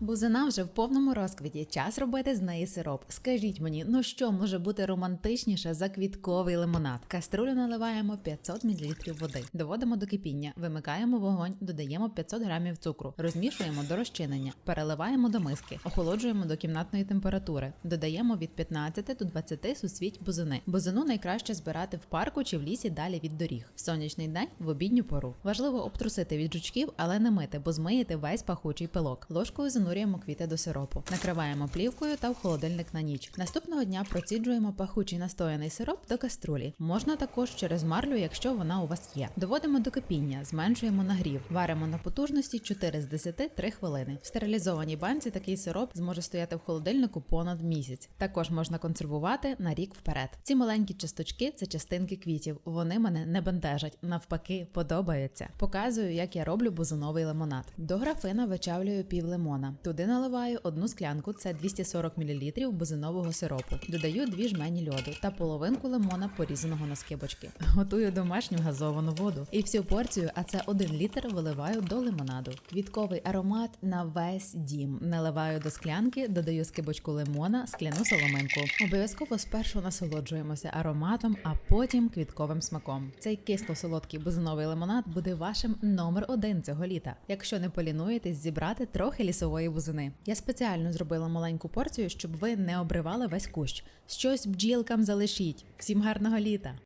Бузина вже в повному розквіті. Час робити з неї сироп. Скажіть мені, ну що може бути романтичніше за квітковий лимонад? Каструлю наливаємо 500 мл води, доводимо до кипіння, вимикаємо вогонь, додаємо 500 грамів цукру, розмішуємо до розчинення, переливаємо до миски, охолоджуємо до кімнатної температури, додаємо від 15 до 20 суцвіть бузини. Бузину найкраще збирати в парку чи в лісі далі від доріг. В сонячний день в обідню пору. Важливо обтрусити від жучків, але не мити, бо змиєте весь пахучий пилок. Ложкою занурюємо квіти до сиропу, накриваємо плівкою та в холодильник на ніч. Наступного дня проціджуємо пахучий настояний сироп до каструлі. Можна також через марлю, якщо вона у вас є. Доводимо до кипіння, зменшуємо нагрів, варимо на потужності 4 з 10 3 хвилини. В стерилізованій банці такий сироп зможе стояти в холодильнику понад місяць. Також можна консервувати на рік вперед. Ці маленькі часточки це частинки квітів. Вони мене не бентежать, навпаки, подобаються. Показую, як я роблю бузиновий лимонад. До графина вичавлюю пів лимона. Туди наливаю одну склянку, це 240 мл бузинового сиропу. Додаю дві жмені льоду та половинку лимона, порізаного на скибочки. Готую домашню газовану воду. І всю порцію, а це 1 літр, виливаю до лимонаду. Квітковий аромат на весь дім. Наливаю до склянки, додаю скибочку лимона, скляну соломинку. Обов'язково спершу насолоджуємося ароматом, а потім квітковим смаком. Цей кисло-солодкий бузиновий лимонад буде вашим номер один цього літа. Якщо не полінуєтесь зібрати трохи лісової бузини. Я спеціально зробила маленьку порцію, щоб ви не обривали весь кущ. Щось бджілкам залишіть. Всім гарного літа!